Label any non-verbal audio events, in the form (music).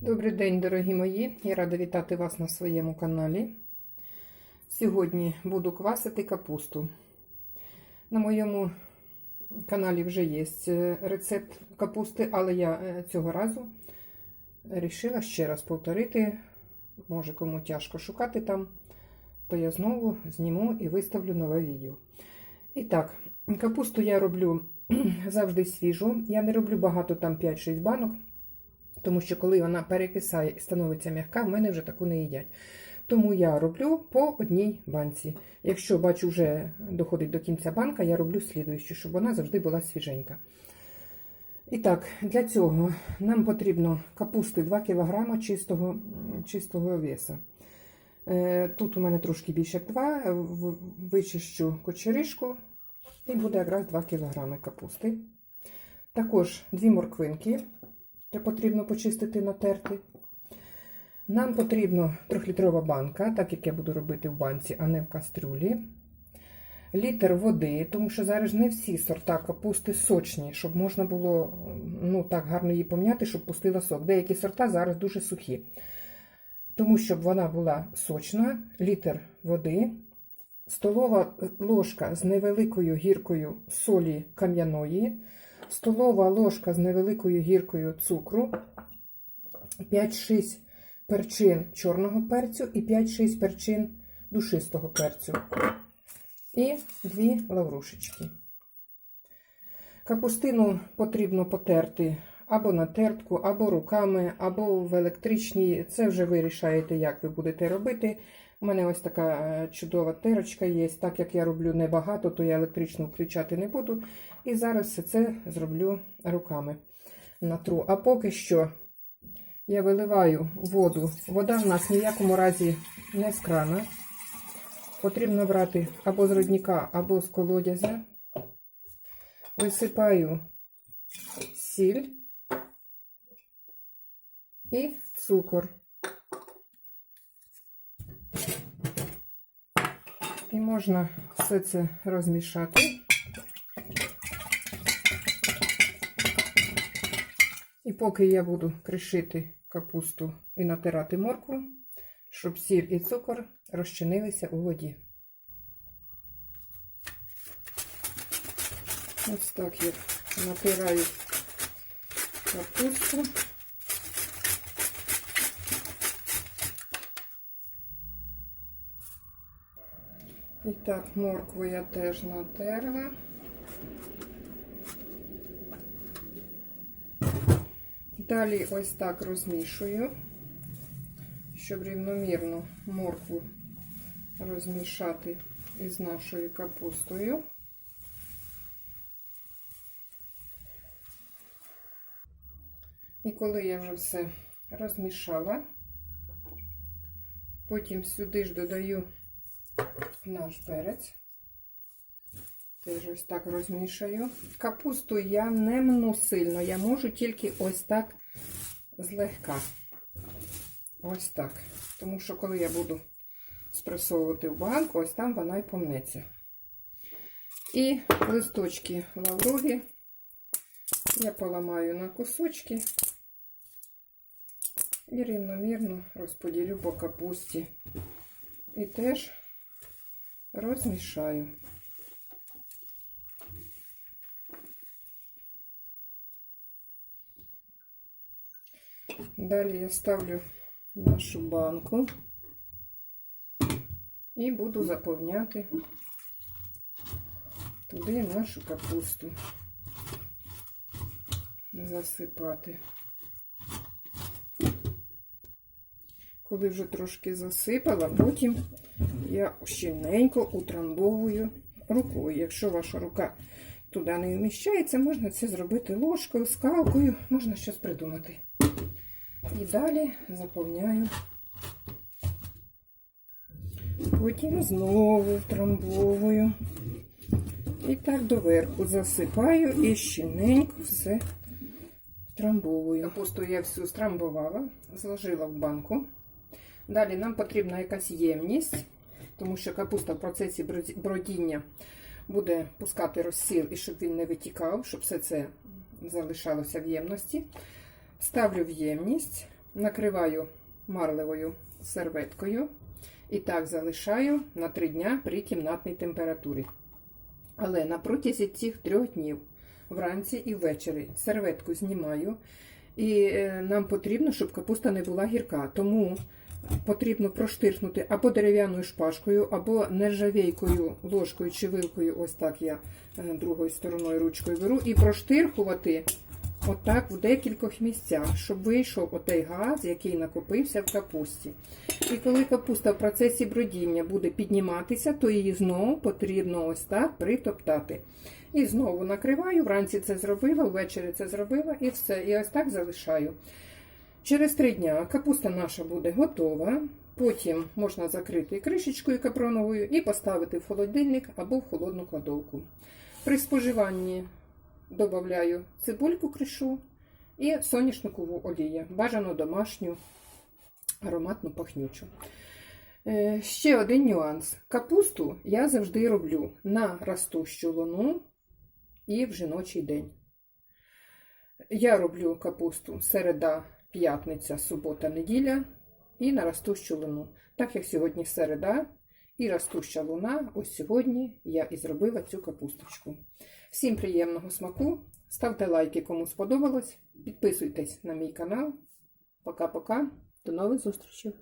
Добрий день, дорогі мої! Я рада вітати вас на своєму каналі. Сьогодні буду квасити капусту. На моєму каналі вже є е, рецепт капусти, але я е, цього разу вирішила ще раз повторити. Може, кому тяжко шукати там, то я знову зніму і виставлю нове відео. І так, капусту я роблю (clears throat) завжди свіжу. Я не роблю багато там 5-6 банок. Тому що коли вона перекисає і становиться м'яка, в мене вже таку не їдять. Тому я роблю по одній банці. Якщо бачу, вже доходить до кінця банка, я роблю слідуючу, щоб вона завжди була свіженька. І так, для цього нам потрібно капусти 2 кг чистого, чистого веса. Е, Тут у мене трошки більше як 2, вичищу кочеришку і буде якраз 2 кг капусти. Також 2 морквинки. Потрібно почистити, натерти. Нам потрібно 3-літрова банка, так як я буду робити в банці, а не в кастрюлі. Літр води, тому що зараз не всі сорта капусти сочні, щоб можна було ну, так гарно її пом'яти, щоб пустила сок. Деякі сорта зараз дуже сухі. Тому, щоб вона була сочна, літр води, столова ложка з невеликою гіркою солі кам'яної, столова ложка з невеликою гіркою цукру, 5-6 перчин чорного перцю і 5-6 перчин душистого перцю. І 2 лаврушечки. Капустину потрібно потерти або на тертку, або руками, або в електричній. Це вже ви рішаєте, як ви будете робити. У мене ось така е, чудова терочка є. Так як я роблю небагато, то я електричну включати не буду. І зараз все це зроблю руками. Натру. А поки що я виливаю воду. Вода в нас ні в якому разі не з крана. Потрібно брати або з родника, або з колодязя. Висипаю сіль і цукор. І можна все це розмішати. І поки я буду кришити капусту і натирати моркву, щоб сіль і цукор розчинилися у воді. Ось так я натираю капусту. І так, моркву я теж натерла. Далі ось так розмішую, щоб рівномірно моркву розмішати із нашою капустою. І коли я вже все розмішала, потім сюди ж додаю наш перець. Теж ось так розмішаю. Капусту я не мну сильно, я можу тільки ось так злегка. Ось так. Тому що коли я буду спресовувати в банку, ось там вона і помнеться. І листочки лавруги я поламаю на кусочки і рівномірно розподілю по капусті. І теж розмішаю. Далі я ставлю нашу банку і буду заповняти туди нашу капусту, засипати. Коли вже трошки засипала, потім я щільненько утрамбовую рукою. Якщо ваша рука туди не вміщається, можна це зробити ложкою, скалкою, можна щось придумати. І далі заповняю. Потім знову втрамбовую. І так доверху засипаю і щільненько все втрамбовую. Капусту я всю страмбувала, зложила в банку. Далі нам потрібна якась ємність, тому що капуста в процесі бродіння буде пускати розсіл і щоб він не витікав, щоб все це залишалося в ємності. Ставлю в ємність, накриваю марлевою серветкою і так залишаю на 3 дня при кімнатній температурі. Але на протязі цих трьох днів, вранці і ввечері, серветку знімаю. І е, нам потрібно, щоб капуста не була гірка. Тому потрібно проштирхнути або дерев'яною шпажкою, або нержавійкою, ложкою чи вилкою, ось так я е, другою стороною ручкою беру, і проштирхувати отак в декількох місцях, щоб вийшов отей газ, який накопився в капусті. І коли капуста в процесі бродіння буде підніматися, то її знову потрібно ось так притоптати. І знову накриваю, вранці це зробила, ввечері це зробила і все. І ось так залишаю. Через три дня капуста наша буде готова. Потім можна закрити кришечкою капроновою і поставити в холодильник або в холодну кладовку. При споживанні додаю цибульку кришу і соняшникову олію. Бажано домашню, ароматну пахнючу. Е, Ще один нюанс. Капусту я завжди роблю на ростущу луну і в жіночий день. Я роблю капусту середа, п'ятниця, субота, неділя і на ростущу луну. Так як сьогодні середа і ростуща луна, ось сьогодні я і зробила цю капусточку. Всім приємного смаку. Ставте лайки, кому сподобалось. Підписуйтесь на мій канал. Пока-пока. До нових зустрічей!